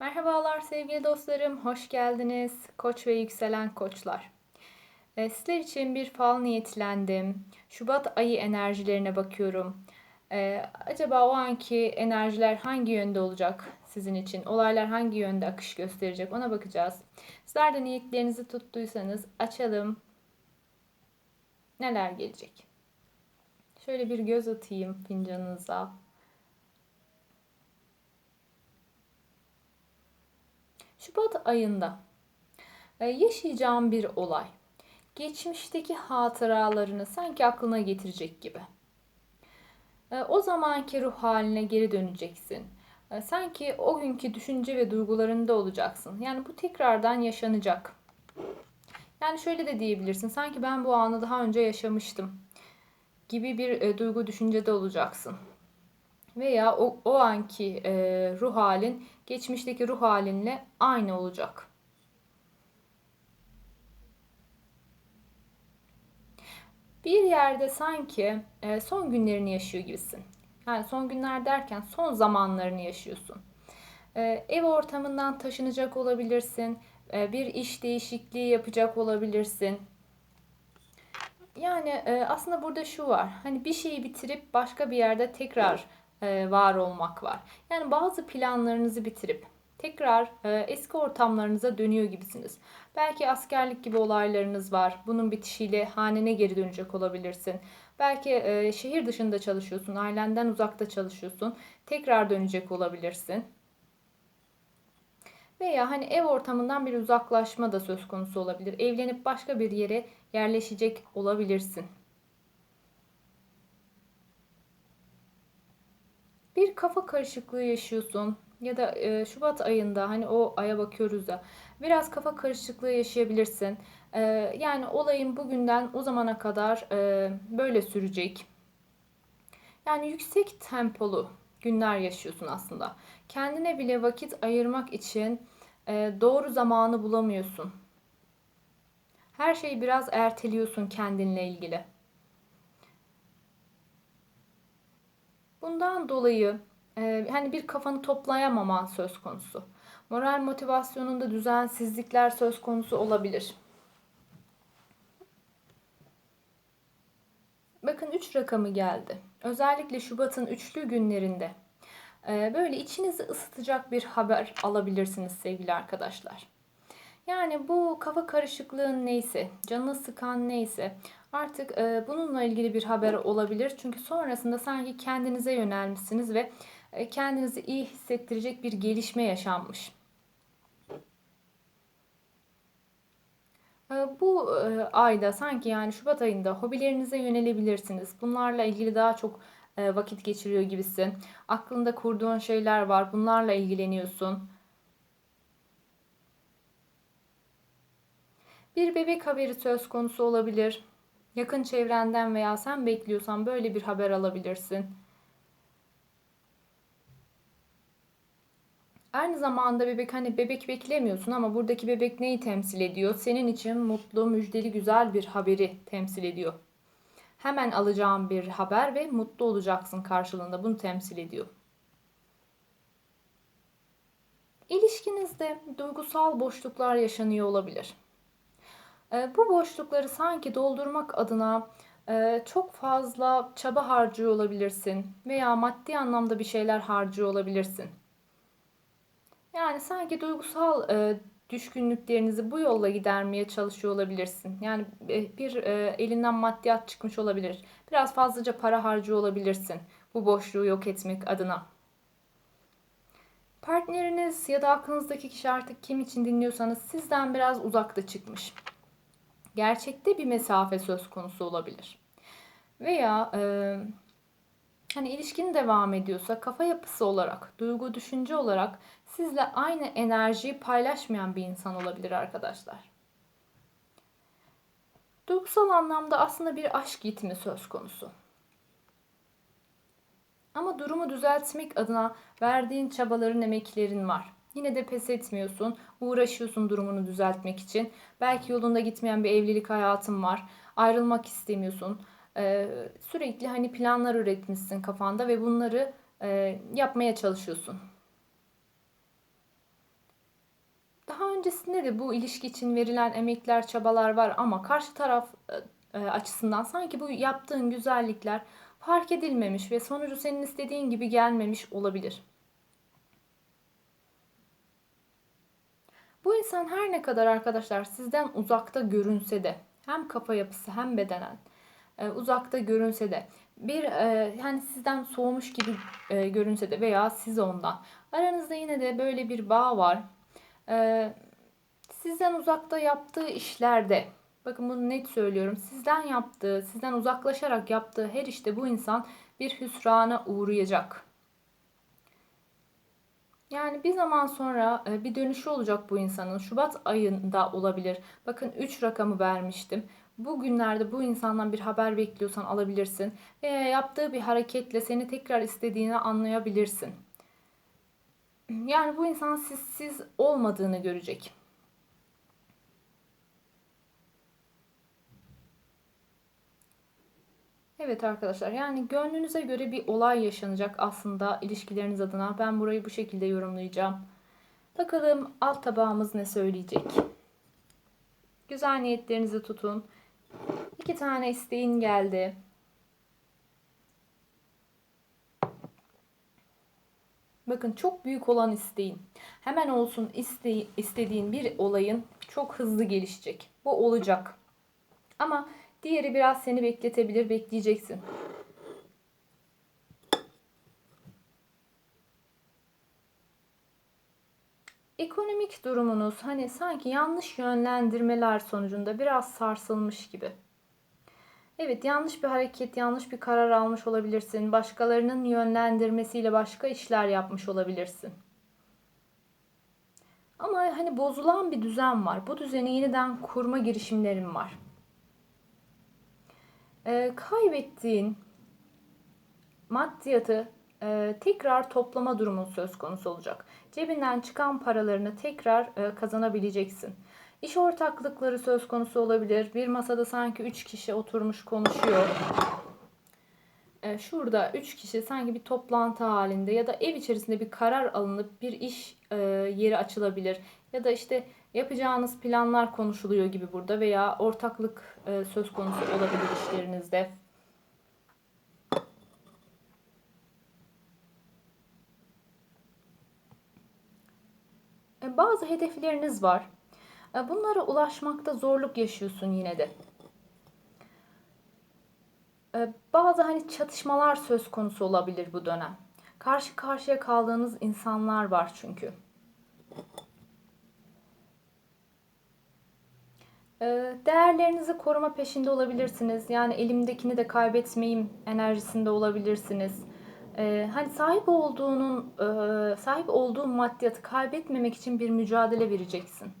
Merhabalar sevgili dostlarım, hoş geldiniz. Koç ve yükselen koçlar. Ee, Sizler için bir fal niyetlendim. Şubat ayı enerjilerine bakıyorum. Ee, acaba o anki enerjiler hangi yönde olacak sizin için? Olaylar hangi yönde akış gösterecek? Ona bakacağız. Sizler de niyetlerinizi tuttuysanız açalım. Neler gelecek? Şöyle bir göz atayım fincanınıza. Şubat ayında e, yaşayacağım bir olay. Geçmişteki hatıralarını sanki aklına getirecek gibi. E, o zamanki ruh haline geri döneceksin. E, sanki o günkü düşünce ve duygularında olacaksın. Yani bu tekrardan yaşanacak. Yani şöyle de diyebilirsin. Sanki ben bu anı daha önce yaşamıştım gibi bir duygu düşüncede olacaksın veya o, o anki e, ruh halin geçmişteki ruh halinle aynı olacak. Bir yerde sanki e, son günlerini yaşıyor gibisin. Yani son günler derken son zamanlarını yaşıyorsun. E, ev ortamından taşınacak olabilirsin. E, bir iş değişikliği yapacak olabilirsin. Yani e, aslında burada şu var. Hani bir şeyi bitirip başka bir yerde tekrar var olmak var. Yani bazı planlarınızı bitirip tekrar e, eski ortamlarınıza dönüyor gibisiniz. Belki askerlik gibi olaylarınız var. Bunun bitişiyle hanene geri dönecek olabilirsin. Belki e, şehir dışında çalışıyorsun, ailenden uzakta çalışıyorsun. Tekrar dönecek olabilirsin. Veya hani ev ortamından bir uzaklaşma da söz konusu olabilir. Evlenip başka bir yere yerleşecek olabilirsin. Bir kafa karışıklığı yaşıyorsun ya da e, Şubat ayında hani o aya bakıyoruz da biraz kafa karışıklığı yaşayabilirsin. E, yani olayın bugünden o zamana kadar e, böyle sürecek. Yani yüksek tempolu günler yaşıyorsun aslında. Kendine bile vakit ayırmak için e, doğru zamanı bulamıyorsun. Her şeyi biraz erteliyorsun kendinle ilgili. Bundan dolayı e, hani bir kafanı toplayamaman söz konusu. Moral motivasyonunda düzensizlikler söz konusu olabilir. Bakın 3 rakamı geldi. Özellikle Şubat'ın üçlü günlerinde e, böyle içinizi ısıtacak bir haber alabilirsiniz sevgili arkadaşlar. Yani bu kafa karışıklığın neyse, canını sıkan neyse artık e, bununla ilgili bir haber olabilir. Çünkü sonrasında sanki kendinize yönelmişsiniz ve e, kendinizi iyi hissettirecek bir gelişme yaşanmış. Bu ayda sanki yani Şubat ayında hobilerinize yönelebilirsiniz. Bunlarla ilgili daha çok vakit geçiriyor gibisin. Aklında kurduğun şeyler var. Bunlarla ilgileniyorsun. Bir bebek haberi söz konusu olabilir. Yakın çevrenden veya sen bekliyorsan böyle bir haber alabilirsin. Aynı zamanda bebek hani bebek beklemiyorsun ama buradaki bebek neyi temsil ediyor? Senin için mutlu, müjdeli, güzel bir haberi temsil ediyor. Hemen alacağın bir haber ve mutlu olacaksın karşılığında. Bunu temsil ediyor. İlişkinizde duygusal boşluklar yaşanıyor olabilir. Ee, bu boşlukları sanki doldurmak adına e, çok fazla çaba harcıyor olabilirsin veya maddi anlamda bir şeyler harcıyor olabilirsin. Yani sanki duygusal e, düşkünlüklerinizi bu yolla gidermeye çalışıyor olabilirsin. Yani e, bir elinden maddiyat çıkmış olabilir. Biraz fazlaca para harcıyor olabilirsin bu boşluğu yok etmek adına. Partneriniz ya da aklınızdaki kişi artık kim için dinliyorsanız sizden biraz uzakta çıkmış gerçekte bir mesafe söz konusu olabilir. Veya e, hani ilişkin devam ediyorsa kafa yapısı olarak, duygu düşünce olarak sizle aynı enerjiyi paylaşmayan bir insan olabilir arkadaşlar. Duygusal anlamda aslında bir aşk gitimi söz konusu. Ama durumu düzeltmek adına verdiğin çabaların, emeklerin var. Yine de pes etmiyorsun. Uğraşıyorsun durumunu düzeltmek için. Belki yolunda gitmeyen bir evlilik hayatın var. Ayrılmak istemiyorsun. Ee, sürekli hani planlar üretmişsin kafanda ve bunları e, yapmaya çalışıyorsun. öncesinde de bu ilişki için verilen emekler, çabalar var ama karşı taraf e, e, açısından sanki bu yaptığın güzellikler fark edilmemiş ve sonucu senin istediğin gibi gelmemiş olabilir. Bu insan her ne kadar arkadaşlar sizden uzakta görünse de hem kafa yapısı hem bedenen e, uzakta görünse de bir e, yani sizden soğumuş gibi e, görünse de veya siz ondan aranızda yine de böyle bir bağ var. E, sizden uzakta yaptığı işlerde bakın bunu net söylüyorum. Sizden yaptığı, sizden uzaklaşarak yaptığı her işte bu insan bir hüsrana uğrayacak. Yani bir zaman sonra e, bir dönüşü olacak bu insanın. Şubat ayında olabilir. Bakın 3 rakamı vermiştim. Bu günlerde bu insandan bir haber bekliyorsan alabilirsin. Veya yaptığı bir hareketle seni tekrar istediğini anlayabilirsin. Yani bu insan sizsiz olmadığını görecek. Evet arkadaşlar yani gönlünüze göre bir olay yaşanacak aslında ilişkileriniz adına. Ben burayı bu şekilde yorumlayacağım. Bakalım alt tabağımız ne söyleyecek. Güzel niyetlerinizi tutun. İki tane isteğin geldi. Bakın çok büyük olan isteğin. Hemen olsun iste, istediğin bir olayın çok hızlı gelişecek. Bu olacak. Ama diğeri biraz seni bekletebilir, bekleyeceksin. Ekonomik durumunuz hani sanki yanlış yönlendirmeler sonucunda biraz sarsılmış gibi. Evet yanlış bir hareket, yanlış bir karar almış olabilirsin. Başkalarının yönlendirmesiyle başka işler yapmış olabilirsin. Ama hani bozulan bir düzen var. Bu düzeni yeniden kurma girişimlerim var. Ee, kaybettiğin maddiyatı e, tekrar toplama durumun söz konusu olacak. Cebinden çıkan paralarını tekrar e, kazanabileceksin. İş ortaklıkları söz konusu olabilir. Bir masada sanki 3 kişi oturmuş konuşuyor. E, şurada 3 kişi sanki bir toplantı halinde ya da ev içerisinde bir karar alınıp bir iş e, yeri açılabilir. Ya da işte yapacağınız planlar konuşuluyor gibi burada veya ortaklık e, söz konusu olabilir işlerinizde. Bazı hedefleriniz var. E, bunlara ulaşmakta zorluk yaşıyorsun yine de. E, bazı hani çatışmalar söz konusu olabilir bu dönem. Karşı karşıya kaldığınız insanlar var çünkü. Değerlerinizi koruma peşinde olabilirsiniz. Yani elimdekini de kaybetmeyeyim enerjisinde olabilirsiniz. Hani sahip olduğunun sahip olduğun maddiyatı kaybetmemek için bir mücadele vereceksin.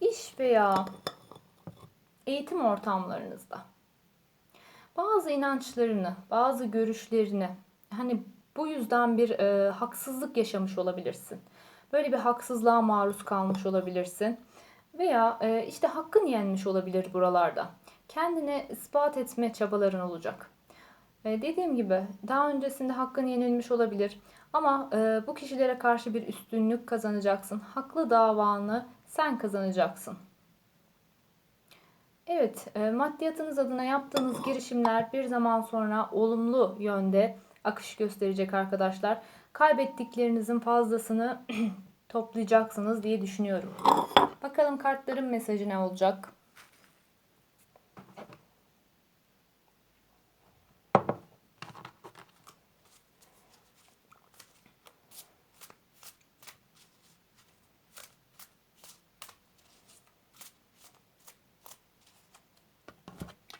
iş veya eğitim ortamlarınızda bazı inançlarını, bazı görüşlerini hani bu yüzden bir e, haksızlık yaşamış olabilirsin. Böyle bir haksızlığa maruz kalmış olabilirsin. Veya e, işte hakkın yenmiş olabilir buralarda. Kendine ispat etme çabaların olacak. E, dediğim gibi daha öncesinde hakkın yenilmiş olabilir. Ama e, bu kişilere karşı bir üstünlük kazanacaksın. Haklı davanı sen kazanacaksın. Evet, e, maddiyatınız adına yaptığınız girişimler bir zaman sonra olumlu yönde akış gösterecek arkadaşlar. Kaybettiklerinizin fazlasını toplayacaksınız diye düşünüyorum. Bakalım kartların mesajı ne olacak?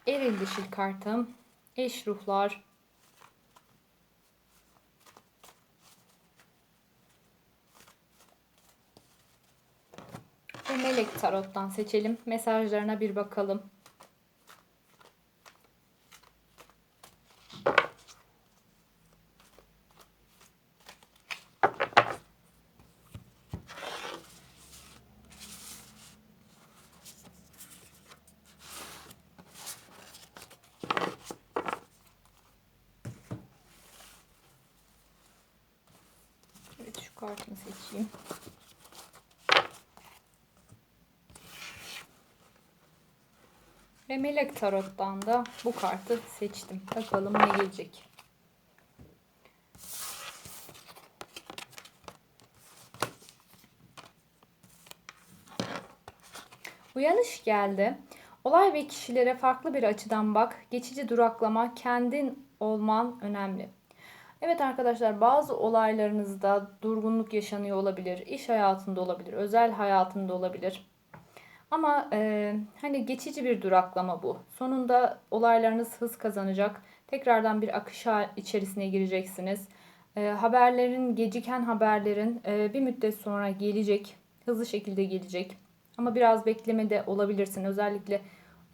Eril dişil kartım. Eş ruhlar. tarottan seçelim. Mesajlarına bir bakalım. Evet şu kartını seçeyim. Ve Melek Tarot'tan da bu kartı seçtim. Bakalım ne gelecek. Uyanış geldi. Olay ve kişilere farklı bir açıdan bak. Geçici duraklama, kendin olman önemli. Evet arkadaşlar bazı olaylarınızda durgunluk yaşanıyor olabilir. İş hayatında olabilir, özel hayatında olabilir. Ama e, hani geçici bir duraklama bu. Sonunda olaylarınız hız kazanacak. Tekrardan bir akış içerisine gireceksiniz. E, haberlerin, geciken haberlerin e, bir müddet sonra gelecek. Hızlı şekilde gelecek. Ama biraz beklemede olabilirsin. Özellikle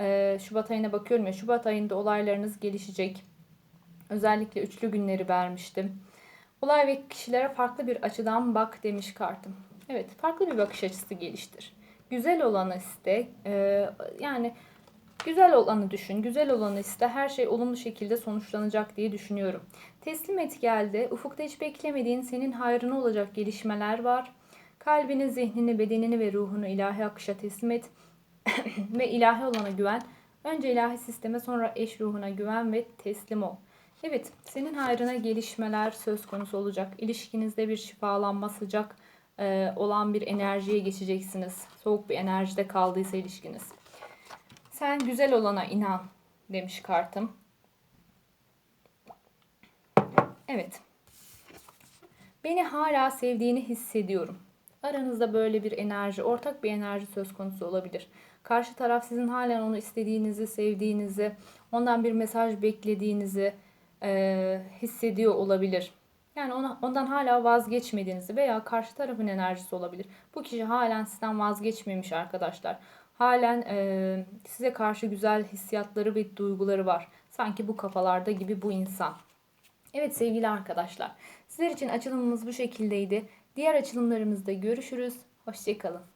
e, Şubat ayına bakıyorum ya. Şubat ayında olaylarınız gelişecek. Özellikle üçlü günleri vermiştim. Olay ve kişilere farklı bir açıdan bak demiş kartım. Evet, farklı bir bakış açısı geliştir. Güzel olanı iste. e, yani güzel olanı düşün. Güzel olanı iste. Her şey olumlu şekilde sonuçlanacak diye düşünüyorum. Teslim et geldi. Ufukta hiç beklemediğin senin hayrına olacak gelişmeler var. Kalbini, zihnini, bedenini ve ruhunu ilahi akışa teslim et. ve ilahi olana güven. Önce ilahi sisteme sonra eş ruhuna güven ve teslim ol. Evet, senin hayrına gelişmeler söz konusu olacak. İlişkinizde bir şifalanma, sıcak e, olan bir enerjiye geçeceksiniz. Soğuk bir enerjide kaldıysa ilişkiniz. Sen güzel olana inan demiş kartım. Evet. Beni hala sevdiğini hissediyorum. Aranızda böyle bir enerji, ortak bir enerji söz konusu olabilir. Karşı taraf sizin halen onu istediğinizi, sevdiğinizi, ondan bir mesaj beklediğinizi e, hissediyor olabilir. Yani ona, ondan hala vazgeçmediğinizi veya karşı tarafın enerjisi olabilir. Bu kişi halen sizden vazgeçmemiş arkadaşlar. Halen e, size karşı güzel hissiyatları ve duyguları var. Sanki bu kafalarda gibi bu insan. Evet sevgili arkadaşlar. Sizler için açılımımız bu şekildeydi. Diğer açılımlarımızda görüşürüz. Hoşçakalın.